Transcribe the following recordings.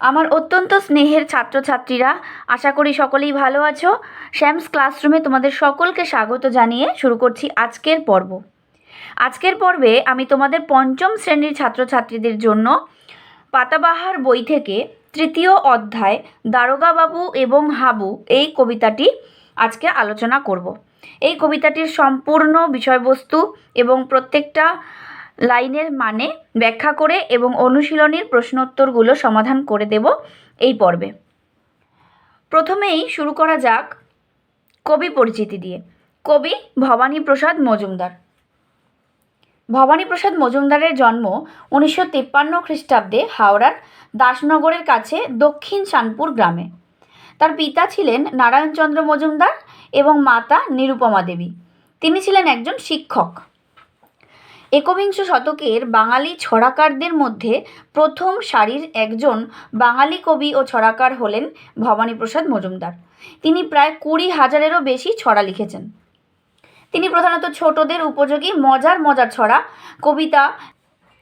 আমার অত্যন্ত স্নেহের ছাত্রছাত্রীরা, আশা করি সকলেই ভালো আছো। শ্যামস ক্লাসরুমে তোমাদের সকলকে স্বাগত জানিয়ে শুরু করছি আজকের পর্ব। আজকের পর্বে আমি তোমাদের পঞ্চম শ্রেণির ছাত্রছাত্রীদের জন্য পাতাবাহার বই থেকে তৃতীয় অধ্যায় দারোগাবাবু এবং হাবু এই কবিতাটি আজকে আলোচনা করব। এই কবিতাটির সম্পূর্ণ বিষয়বস্তু এবং প্রত্যেকটা লাইনের মানে ব্যাখ্যা করে এবং অনুশীলনীর প্রশ্নোত্তরগুলো সমাধান করে দেব এই পর্বে। প্রথমেই শুরু করা যাক কবি পরিচিতি দিয়ে। কবি ভবানী প্রসাদ মজুমদার। ভবানী প্রসাদ মজুমদারের জন্ম উনিশশো তিপ্পান্ন খ্রিস্টাব্দে হাওড়ার দাসনগরের কাছে দক্ষিণ শানপুর গ্রামে। তার পিতা ছিলেন নারায়ণচন্দ্র মজুমদার এবং মাতা নিরুপমা দেবী। তিনি ছিলেন একজন শিক্ষক। একবিংশ শতকের বাঙালি ছড়াকারদের মধ্যে প্রথম সারির একজন বাঙালি কবি ও ছড়াকার হলেন ভবানীপ্রসাদ মজুমদার। তিনি প্রায় কুড়ি হাজারেরও বেশি ছড়া লিখেছেন। তিনি প্রধানত ছোটদের উপযোগী মজার মজার ছড়া, কবিতা,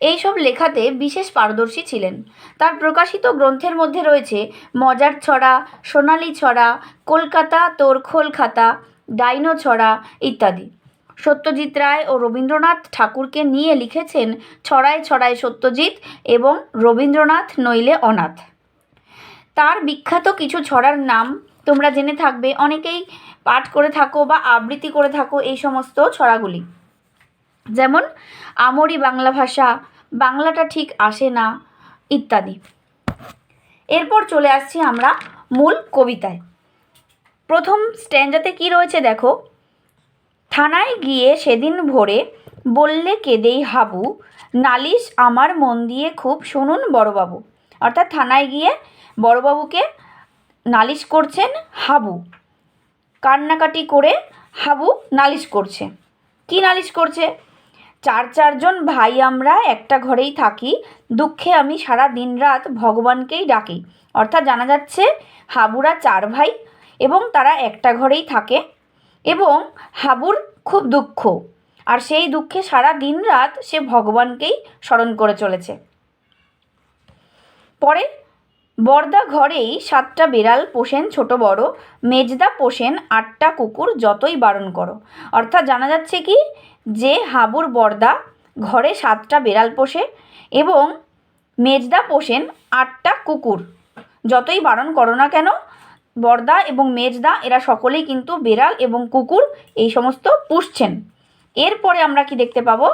এইসব লেখাতে বিশেষ পারদর্শী ছিলেন। তার প্রকাশিত গ্রন্থের মধ্যে রয়েছে মজার ছড়া, সোনালি ছড়া, কলকাতা তোর খোল খাতা, ডাইনো ছড়া ইত্যাদি। সত্যজিৎ রায় ও রবীন্দ্রনাথ ঠাকুরকে নিয়ে লিখেছেন ছড়ায় ছড়ায় সত্যজিৎ এবং রবীন্দ্রনাথ নইলে অনাথ। তার বিখ্যাত কিছু ছড়ার নাম তোমরা জেনে থাকবে। অনেকেই পাঠ করে থাকো বা আবৃত্তি করে থাকো এই সমস্ত ছড়াগুলি। যেমন, আমরি বাংলা ভাষা, বাংলাটা ঠিক আসে না, ইত্যাদি। এরপর চলে আসছি আমরা মূল কবিতায়। প্রথম স্ট্যান্ডাতে কি রয়েছে দেখো? থানায় গিয়ে সেদিন ভোরে বললে কেঁদেই হাবু, নালিশ আমার মন দিয়ে খুব শুনুন বড়বাবু। অর্থাৎ থানায় গিয়ে বড়বাবুকে নালিশ করছেন হাবু। কান্নাকাটি করে হাবু নালিশ করছে। কি নালিশ করছে? চার চারজন ভাই আমরা একটা ঘরেই থাকি, দুঃখে আমি সারা দিন রাত ভগবানকেই ডাকি। অর্থাৎ জানা যাচ্ছে হাবুরা চার ভাই এবং তারা একটা ঘরেই থাকে এবং হাবুর খুব দুঃখ। আর সেই দুঃখে সারা দিন রাত সে ভগবানকেই স্মরণ করে চলেছে। পরে বর্দা ঘরেই সাতটা বিড়াল পোষেন ছোট বড়, মেজদা পোষেন আটটা কুকুর যতই বারণ করো। অর্থাৎ জানা যাচ্ছে কি যে হাবুর বর্দা ঘরে সাতটা বিড়াল পোষে এবং মেজদা পোষেন আটটা কুকুর। যতই বারণ করো না কেন বর্দা এবং মেজদা, এরা সকলেই কিন্তু বেড়াল এবং কুকুর, এই সমস্ত পুষছেন। এরপরে আমরা কি দেখতে পাবো?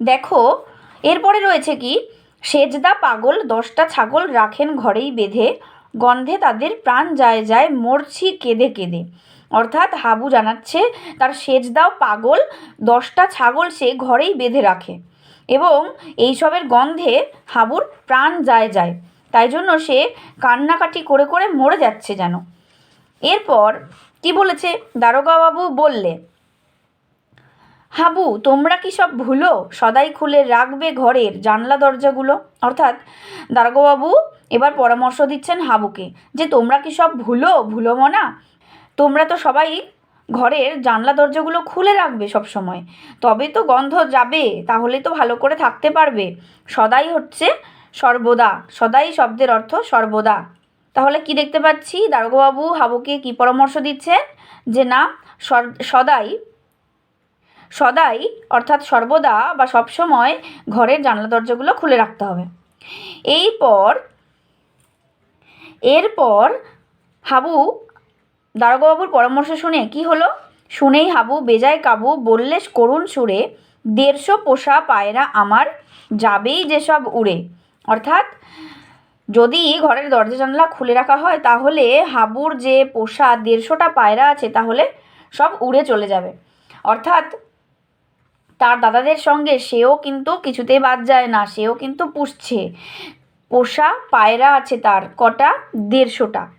দেখো, এরপরে রয়েছে কি? সেজদা পাগল দশটা ছাগল রাখেন ঘরেই বেঁধে, গন্ধে তাদের প্রাণ যায় যায় মরছি কেঁদে কেঁদে। অর্থাৎ হাবু জানাচ্ছে, তার সেজদাও পাগল, দশটা ছাগল সে ঘরেই বেঁধে রাখে। এবং এইসবের গন্ধে হাবুর প্রাণ যায় যায়। তাই জন্য সে কান্নাকাটি করে করে মরে যাচ্ছে যেন। এরপর কি বলেছে? দারোগাবাবু বললে, হাবু, তোমরা কি সব ভুলো? সদাই খুলে রাখবে ঘরের জানলা দরজাগুলো? অর্থাৎ দারোগাবাবু এবার পরামর্শ দিচ্ছেন হাবুকে, যে তোমরা কি সব ভুলো? ভুলো মনা তোমরা তো সবাই ঘরের জানলা দরজাগুলো খুলে রাখবে সব সময় তবে তো গন্ধ যাবে, তাহলে তো ভালো করে থাকতে পারবে। সদাই হচ্ছে সর্বদা, সদাই শব্দের অর্থ সর্বদা। তাহলে কি দেখতে পাচ্ছি? দারোগাবাবু হাবুকে কি পরামর্শ দিচ্ছেন? যে না সদাই সদাই অর্থাৎ সর্বদা বা সবসময় ঘরের জানলা দরজাগুলো খুলে রাখতে হবে। এই পর এরপর হাবু দারোগাবাবুর পরামর্শ শুনে কি হলো? শুনেই হাবু বেজায় কাবু বললে, করুণ সুরে, দেড়শো পোষা পায়রা আমার, যাবেই যেসব উড়ে। অর্থাৎ, যদি ঘরের দরজা জানলা খুলে রাখা হয়, তাহলে হাবুর যে পোষা দেড়শোটা পায়রা আছে, তাহলে সব উড়ে চলে যাবে। অর্থাৎ, তার দাদাদের সঙ্গে সেও কিন্তু কিছুতেই বাদ যায় না, সেও কিন্তু পুষছে। পোষা পায়রা আছে তার, কটা? দেড়শোটা।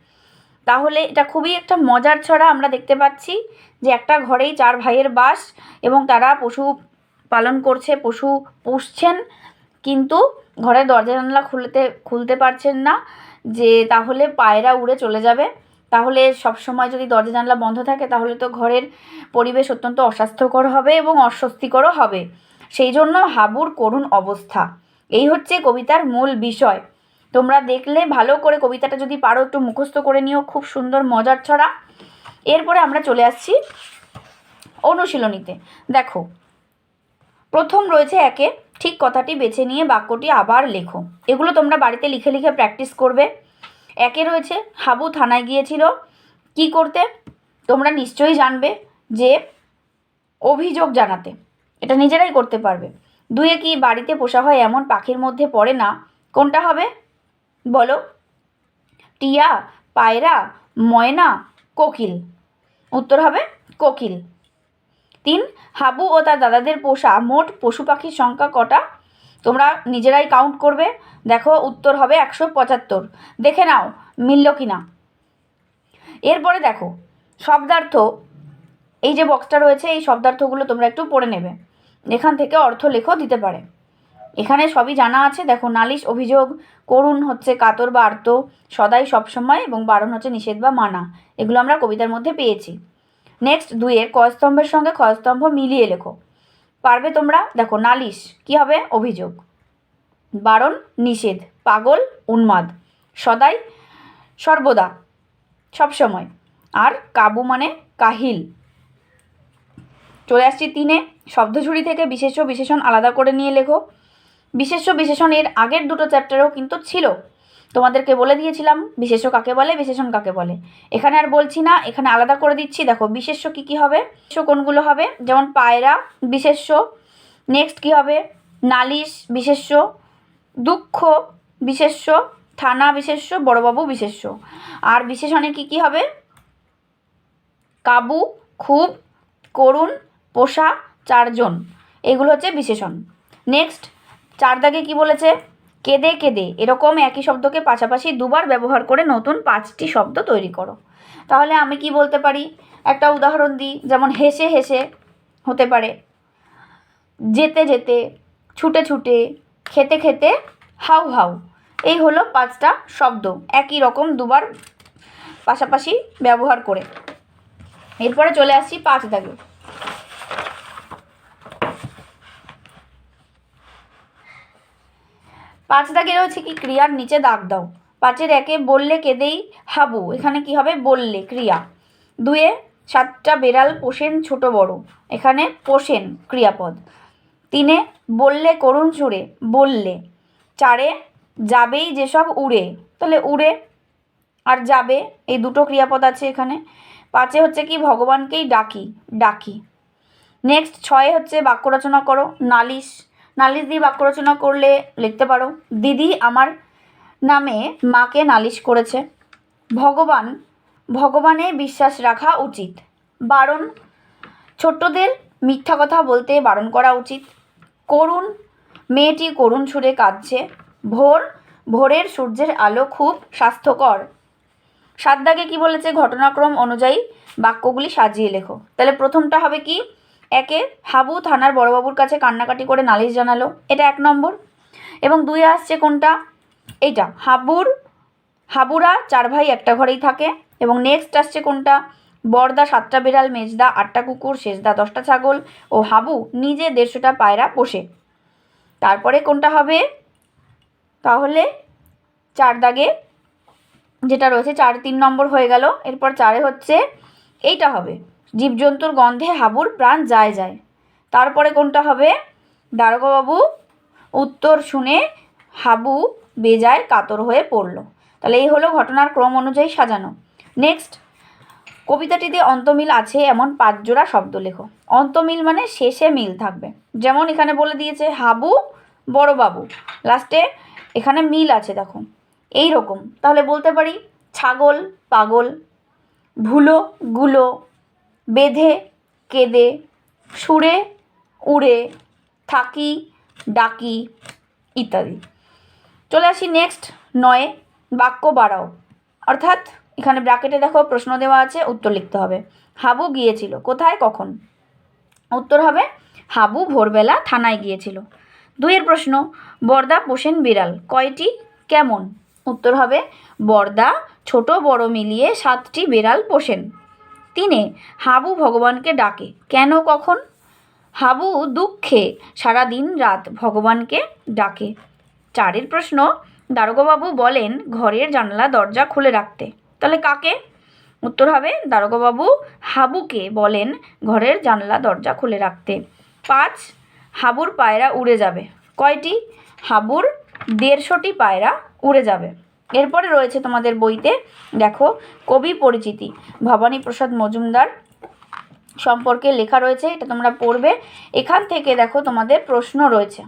তাহলে এটা খুবই একটা মজার ছড়া আমরা দেখতে পাচ্ছি যে একটা ঘরেই চার ভাইয়ের বাস এবং তারা পশু পালন করছে, পশু পুষছেন, কিন্তু ঘরের দরজা জানলা খুলতে খুলতে পারছেন না যে তাহলে পায়রা উড়ে চলে যাবে। তাহলে সব সময় যদি দরজা জানলা বন্ধ থাকে, তাহলে তো ঘরের পরিবেশ অত্যন্ত অস্বাস্থ্যকর হবে এবং অস্বস্তিকরও হবে। সেই জন্য হাবুর করুণ অবস্থা। এই হচ্ছে কবিতার মূল বিষয়। তোমরা দেখলে ভালো করে কবিতাটা যদি পারো একটু মুখস্থ করে নিও, খুব সুন্দর মজার ছড়া। এরপরে আমরা চলে আসছি অনুশীলনীতে। দেখো, প্রথম রয়েছে একে, ঠিক কথাটি বেছে নিয়ে বাক্যটি আবার লেখো। এগুলো তোমরা বাড়িতে লিখে লিখে প্র্যাকটিস করবে। একে রয়েছে, হাবু থানায় গিয়েছিল। কি করতে? তোমরা নিশ্চয়ই জানবে যে অভিযোগ জানাতে। এটা নিজেরাই করতে পারবে। দুয়ে কি বাড়িতে পোষা হয় এমন পাখির মধ্যে পড়ে না? কোনটা হবে? বলো। টিয়া, পায়রা, ময়না, কোকিল। উত্তর হবে কোকিল। তিন, হাবু ও তার দাদাদের পোষা মোট পশু পাখির সংখ্যা কটা? তোমরা নিজেরাই কাউন্ট করবে। দেখো, উত্তর হবে একশো পঁচাত্তর। দেখে নাও, মিলল কি না এরপরে দেখো, শব্দার্থ। এই যে বক্সটা রয়েছে, এই শব্দার্থগুলো তোমরা একটু পড়ে নেবে। এখান থেকে অর্থ লেখো, দিতে পারে। এখানে সবই জানা আছে। দেখো, নালিশ, অভিযোগ, করুণ হচ্ছে কাতর বা আর্ত, সদাই সবসময় এবং বারণ হচ্ছে নিষেধ বা মানা। এগুলো আমরা কবিতার মধ্যে পেয়েছি। নেক্সট দুইয়ের কয়স্তম্ভের সঙ্গে ক্ষয়স্তম্ভ মিলিয়ে লেখো। পারবে তোমরা? দেখো, নালিশ, কি হবে? অভিযোগ। বারণ, নিষেধ, পাগল, উন্মাদ। সদাই, সর্বদা, সবসময়। আর কাবু মানে কাহিল। চলে আসছি তিনে। শব্দঝুড়ি থেকে বিশেষ বিশেষণ আলাদা করে নিয়ে লেখো। বিশেষ্য বিশেষণ এর আগের দুটো চ্যাপ্টারেও কিন্তু ছিল। তোমাদেরকে বলে দিয়েছিলাম, বিশেষ্য কাকে বলে, বিশেষণ কাকে বলে। এখানে আর বলছি না, এখানে আলাদা করে দিচ্ছি। দেখো, বিশেষ্য কী কী হবে? বিশেষ্য কোনগুলো হবে? যেমন পায়রা, বিশেষ্য। নেক্সট কী হবে? নালিশ, বিশেষ্য। দুঃখ, বিশেষ্য। থানা, বিশেষ্য। বড়বাবু, বিশেষ্য। আর বিশেষণে কী কী হবে? কাবু, খুব, করুণ, পোষা, চারজন। এগুলো হচ্ছে বিশেষণ। নেক্সট চার দাগে কী বলেছে? কেঁদে কেঁদে। এরকম একই শব্দকে পাশাপাশি দুবার ব্যবহার করে নতুন পাঁচটি শব্দ তৈরি করো। তাহলে আমি কি বলতে পারি? একটা উদাহরণ দিই, যেমন হেসে হেসে হতে পারে। যেতে যেতে, ছুটে ছুটে, খেতে খেতে, হাউ হাউ। এই হলো পাঁচটা শব্দ। একই রকম দুবার পাশাপাশি ব্যবহার করে। এরপরে চলে আসছি পাঁচ দাগে পাঁচ দাগে রয়েছে কি? ক্রিয়ার নিচে দাগ দাও। পাঁচের একে বললে কেঁদেই হাবু। এখানে কি হবে? বললে, ক্রিয়া। দুয়ে সাতটা বেড়াল পোষেন ছোট বড়। এখানে পোষেন ক্রিয়াপদ। তিনে বললে করুণ সুরে, বললে। চারে যাবেই যেসব উড়ে। তাহলে উড়ে আর যাবে, এই দুটো ক্রিয়াপদ আছে এখানে। পাঁচে হচ্ছে কি? ভগবানকেই ডাকি ডাকি। নেক্সট ছয়ে হচ্ছে বাক্য রচনা করো, নালিশ। নালিশ দিয়ে বাক্য রচনা করলে লিখতে পারো, দিদি আমার নামে মাকে নালিশ করেছে। ভগবান, ভগবানে বিশ্বাস রাখা উচিত। বারণ, ছোট্টদের মিথ্যা কথা বলতে বারণ করা উচিত। করুণ, মেয়েটি করুণ সুরে কাঁদছে। ভোর, ভোরের সূর্যের আলো খুব স্বাস্থ্যকর। সাত দাগে কী বলেছে ঘটনাক্রম অনুযায়ী বাক্যগুলি সাজিয়ে লেখো। তাহলে প্রথমটা হবে কি? একে হাবু থানার বড়বাবুর কাছে কান্নাকাটি করে নালিশ জানালো। এটা এক নম্বর। এবং দুই আসছে কোনটা? এইটা, হাবুর, হাবুরা চার ভাই একটা ঘরেই থাকে। এবং নেক্সট আসছে কোনটা? বড়দা সাতটা বিড়াল, মেজদা আটটা কুকুর, শেষদা দশটা ছাগল ও হাবু নিজে দেড়শোটা পায়রা পোষে। তারপরে কোনটা হবে? তাহলে চার দাগে যেটা রয়েছে চার তিন নম্বর হয়ে গেল। এরপর চারে হচ্ছে, এইটা হবে। জীবজন্তুর গন্ধে হাবুর প্রাণ যায় যায়। তারপরে কোনটা হবে? দারোগাবাবু, উত্তর শুনে হাবু বেজায় কাতর হয়ে পড়ল। তাহলে এই হলো ঘটনার ক্রম অনুযায়ী সাজানো। নেক্সট কবিতাটিতে অন্তমিল আছে এমন পাঁচ জোড়া শব্দ লেখো। অন্তমিল মানে শেষে মিল থাকবে। যেমন এখানে বলে দিয়েছে, হাবু, বড়বাবু। লাস্টে এখানে মিল আছে, দেখো। এই রকম তাহলে বলতে পারি, ছাগল, পাগল, ভুলো, গুলো। বেঁধে, কেঁদে, সুরে, উড়ে, থাকি, ডাকি ইত্যাদি। চলে আসি নেক্সট নয়ে, বাক্য বাড়াও। অর্থাৎ এখানে ব্র্যাকেটে দেখো প্রশ্ন দেওয়া আছে, উত্তর লিখতে হবে। হাবু গিয়েছিল, কোথায়, কখন? উত্তর হবে, হাবু ভোরবেলা থানায় গিয়েছিল। দুইয়ের প্রশ্ন, বর্দা পোষেন বিড়াল, কয়টি, কেমন? উত্তর হবে, বর্দা ছোট বড় মিলিয়ে সাতটি বিড়াল পোষেন। তিনে হাবু ভগবানকে ডাকে। কেন, কখন? হাবু দুঃখে সারা দিন রাত ভগবানকে ডাকে। চারের প্রশ্ন, দারোগাবাবু বলেন ঘরের জানলা, দরজা খুলে রাখতে। তাহলে কাকে? উত্তর হবে, দারোগাবাবু হাবুকে বলেন ঘরের জানলা, দরজা খুলে রাখতে। পাঁচ, হাবুর পায়রা উড়ে যাবে। কয়টি? হাবুর দেড়শোটি পায়রা উড়ে যাবে। এরপরে রয়েছে তোমাদের বইতে, দেখো, কবি পরিচিতি, ভবানী প্রসাদ মজুমদার সম্পর্কে লেখা রয়েছে, এটা তোমরা পড়বে। এখান থেকে দেখো তোমাদের প্রশ্ন রয়েছে।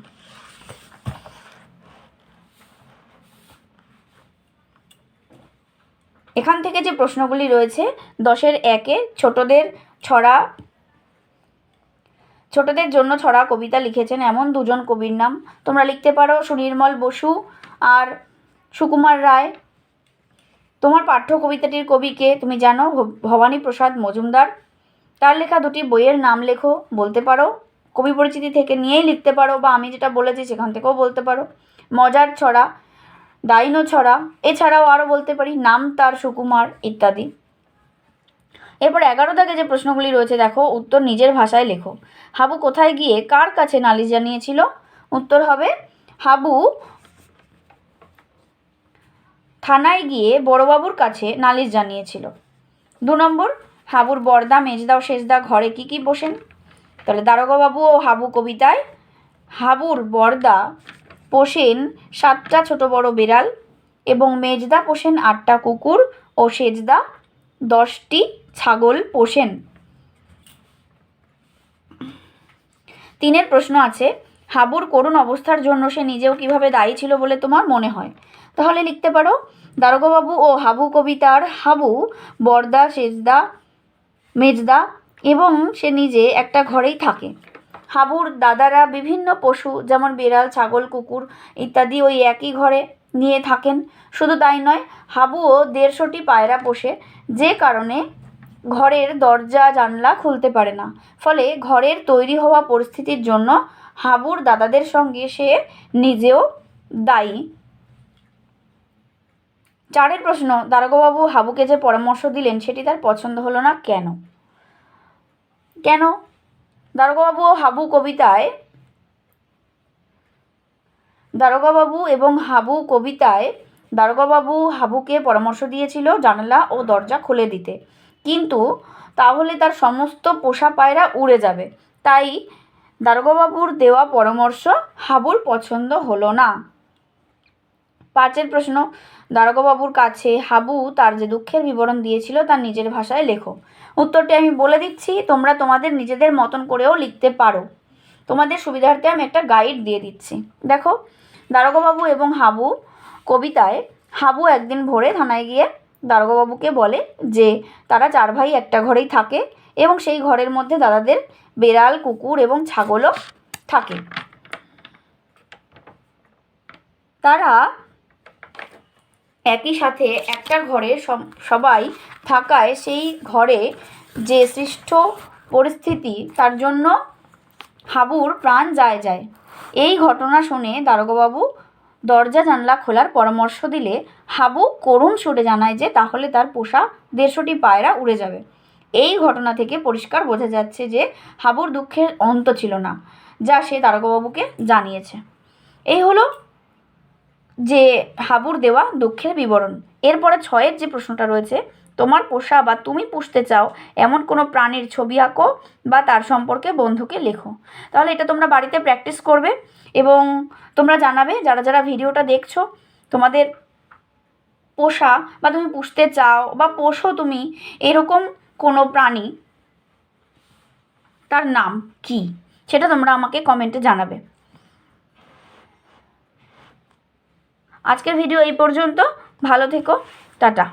এখান থেকে যে প্রশ্নগুলি রয়েছে, দশের একে ছোটদের ছড়া, ছোটদের জন্য ছড়া কবিতা লিখেছেন এমন দুজন কবির নাম। তোমরা লিখতে পারো সুনির্মল বসু আর সুকুমার রায়। তোমার পাঠ্য কবিতাটির কবিকে তুমি জানো ভবানী প্রসাদ মজুমদার। তার লেখা দুটি বইয়ের নাম লেখো, বলতে পারো। কবি পরিচিতি থেকে নিয়েই লিখতে পারো বা আমি যেটা বলেছি সেখান থেকেও বলতে পারো। মজার ছড়া, ডাইনো ছড়া, এছাড়াও আরও বলতে পারি, নাম তার সুকুমার ইত্যাদি। এরপর এগারো দাগে যে প্রশ্নগুলি রয়েছে, দেখো, উত্তর নিজের ভাষায় লেখো। হাবু কোথায় গিয়ে কার কাছে নালিশ জানিয়েছিল? উত্তর হবে, হাবু থানায় গিয়ে বড়বাবুর কাছে নালিশ জানিয়েছিল। দু নম্বর, হাবুর বর্দা মেজদা ও শেষদা ঘরে কি কি বসেন? তাহলে দারোগাবাবু ও হাবু কবিতায়, হাবুর বর্দা পোষেন সাতটা ছোট বড় বিড়াল এবং মেজদা পোষেন আটটা কুকুর ও সেজদা দশটি ছাগল পোষেন। তিনের প্রশ্ন আছে হাবুর করুণ অবস্থার জন্য সে নিজেও কীভাবে দায়ী ছিল বলে তোমার মনে হয়? তাহলে লিখতে পারো। দারোগাবাবু ও হাবু কবিতার হাবু, বর্দা, সেজদা, মেজদা এবং সে নিজে একটা ঘরেই থাকে। হাবুর দাদারা বিভিন্ন পশু যেমন বিড়াল, ছাগল, কুকুর ইত্যাদি ওই একই ঘরে নিয়ে থাকেন। শুধু তাই নয়, হাবুও দেড়শোটি পায়রা পোষে, যে কারণে ঘরের দরজা জানলা খুলতে পারে না। ফলে ঘরের তৈরি হওয়া পরিস্থিতির জন্য হাবুর দাদাদের সঙ্গে সে নিজেও দায়ী। চারের প্রশ্ন, দারোগাবাবু হাবুকে যে পরামর্শ দিলেন, সেটি তার পছন্দ হলো না কেন? কেন? দারোগাবাবু ও হাবু কবিতায়, দারোগাবাবু এবং হাবু কবিতায় দারোগাবাবু হাবুকে পরামর্শ দিয়েছিল জানালা ও দরজা খুলে দিতে। কিন্তু তাহলে তার সমস্ত পোষা পায়রা উড়ে যাবে। তাই দারোগাবাবুর দেওয়া পরামর্শ হাবুর পছন্দ হলো না। পাঁচের প্রশ্ন দারোগাবাবুর কাছে হাবু তার যে দুঃখের বিবরণ দিয়েছিল তার নিজের ভাষায় লেখো। উত্তরটি আমি বলে দিচ্ছি, তোমরা তোমাদের নিজেদের মতন করেও লিখতে পারো। তোমাদের সুবিধার্থে আমি একটা গাইড দিয়ে দিচ্ছি। দেখো দারোগাবাবু এবং হাবু কবিতায়, হাবু একদিন ভোরে থানায় গিয়ে দারোগাবাবুকে বলে যে, তারা চার ভাই একটা ঘরেই থাকে এবং সেই ঘরের মধ্যে দাদাদের বেড়াল, কুকুর এবং ছাগলও থাকে। তারা একই সাথে একটা ঘরে সব- সবাই থাকায় সেই ঘরে যে সৃষ্ট পরিস্থিতি, তার জন্য হাবুর প্রাণ যায় যায়। এই ঘটনা শুনে দারোগাবাবু দরজা জানলা খোলার পরামর্শ দিলে হাবু করুণ সুরে জানায় যে তাহলে তার পোষা দেড়শোটি পায়রা উড়ে যাবে। এই ঘটনা থেকে পরিষ্কার বোঝা যাচ্ছে যে হাবুর দুঃখের অন্ত ছিল না, যা সে দারোগাবাবুকে জানিয়েছে। এই হলো যে হাবুর দেওয়া দুঃখের বিবরণ। এরপরে ছয়ের যে প্রশ্নটা রয়েছে, তোমার পোষা বা তুমি পুষতে চাও এমন কোনো প্রাণীর ছবি আঁকো বা তার সম্পর্কে বন্ধুকে লেখো। তাহলে এটা তোমরা বাড়িতে প্র্যাকটিস করবে এবং তোমরা জানাবে, যারা যারা ভিডিওটা দেখছ, তোমাদের পোষা বা তুমি পুষতে চাও বা পোষো তুমি, এরকম কোনো প্রাণী তার নাম কি? সেটা তোমরা আমাকে কমেন্টে জানাবে। আজকের ভিডিও এই পর্যন্ত। ভালো থেকো। টাটা।